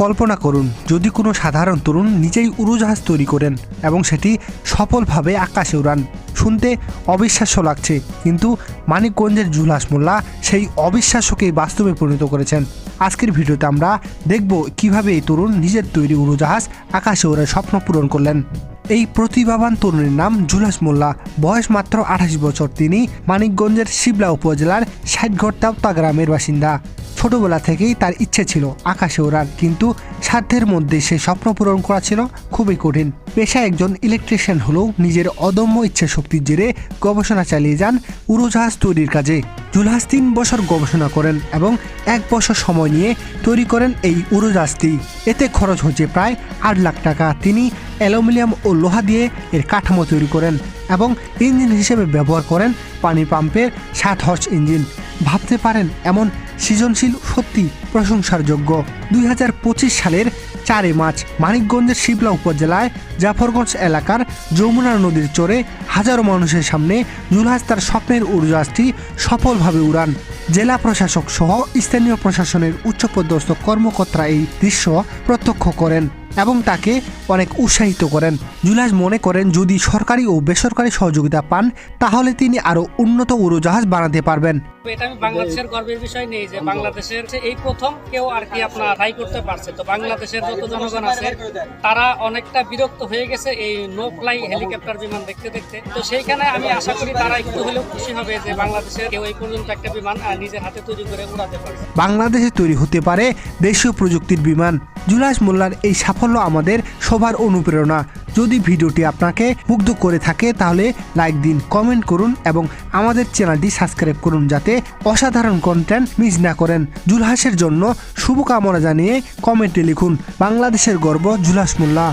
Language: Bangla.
কল্পনা করুন, যদি কোনো সাধারণ তরুণ নিজেই উড়োজাহাজ তৈরি করেন এবং সেটি সফলভাবে আকাশে উড়ান। শুনতে অবিশ্বাস্য লাগছে, কিন্তু মানিকগঞ্জের জুলাস মোল্লা সেই অবিশ্বাস্যকেই বাস্তবে পরিণত করেছেন। আজকের ভিডিওতে আমরা দেখব কীভাবে এই তরুণ নিজের তৈরি উড়োজাহাজ আকাশে ওড়ে স্বপ্ন পূরণ করলেন। এই প্রতিভাবান তরুণীর নাম জুলাস মোল্লা। বয়স মাত্র আঠাশ বছর। তিনি মানিকগঞ্জের শিবলা উপজেলার ষাটঘর তাওতা গ্রামের বাসিন্দা। ছোটবেলা থেকেই তার ইচ্ছে ছিল আকাশে ওড়ার, কিন্তু সাধ্যের মধ্যে সে স্বপ্ন পূরণ করা ছিল খুবই কঠিন। পেশায় একজন ইলেকট্রিশিয়ান হলেও নিজের অদম্য ইচ্ছে শক্তির জেরে গবেষণা চালিয়ে যান উড়োজাহাজ তৈরির কাজে। জুলহাস তিন বছর গবেষণা করেন এবং এক বছর সময় নিয়ে তৈরি করেন এই উড়োজাহাজটি। এতে খরচ হচ্ছে প্রায় আট লাখ টাকা। তিনি অ্যালুমিনিয়াম ও লোহা দিয়ে এর কাঠামো তৈরি করেন এবং ইঞ্জিন হিসেবে ব্যবহার করেন পানি পাম্পের সাত হর্স ইঞ্জিন। ভাবতে পারেন এমন সৃজনশীল সত্যি প্রশংসার যোগ্য দুই হাজার পঁচিশ সালের চারে মার্চ মানিকগঞ্জের শিবলা উপজেলায় জাফরগঞ্জ এলাকার যমুনা নদীর চরে হাজারো মানুষের সামনে জুলহাস তার স্বপ্নের উড়োজাহাজটি সফলভাবে উড়ান। জেলা প্রশাসক সহ স্থানীয় প্রশাসনের উচ্চপদস্থ কর্মকর্তারা এই দৃশ্য প্রত্যক্ষ করেন এবং তাকে অনেক উৎসাহিত করেন। জুলাস মনে করেন, যদি সরকারি ও বেসরকারি সহযোগিতা পান, তাহলে তিনি আরও উন্নত উড়োজাহাজ বানাতে পারবেন। এটা আমি বাংলাদেশের গর্বের বিষয় নেই যে বাংলাদেশের এই প্রথম কেউ আর কি আপনার ট্রাই করতে পারছে। তো বাংলাদেশের যত জনগণ আছে, তারা অনেকটা বিরক্ত হয়ে গেছে এই নো ফ্লাই হেলিকপ্টার বিমান দেখতে দেখতে। তো সেইখানে আমি আশা করি তারা একটু হলেও খুশি হবে যে বাংলাদেশের কেউ এই পর্যন্ত একটা বিমান নিজের হাতে তৈরি করে উড়াতে পারছে। বাংলাদেশে তৈরি হতে পারে দেশীয় প্রযুক্তির বিমান। জুলাস মোল্লার এই সাফল্য আমাদের সবার অনুপ্রেরণা। যদি ভিডিওটি আপনাকে মুগ্ধ করে থাকে, তাহলে লাইক দিন, কমেন্ট করুন এবং আমাদের চ্যানেলটি সাবস্ক্রাইব করুন যাতে অসাধারণ কন্টেন্ট মিস না করেন। জুলহাসের জন্য শুভকামনা জানিয়ে কমেন্টে লিখুন, বাংলাদেশের গর্ব জুলহাস মোল্লা।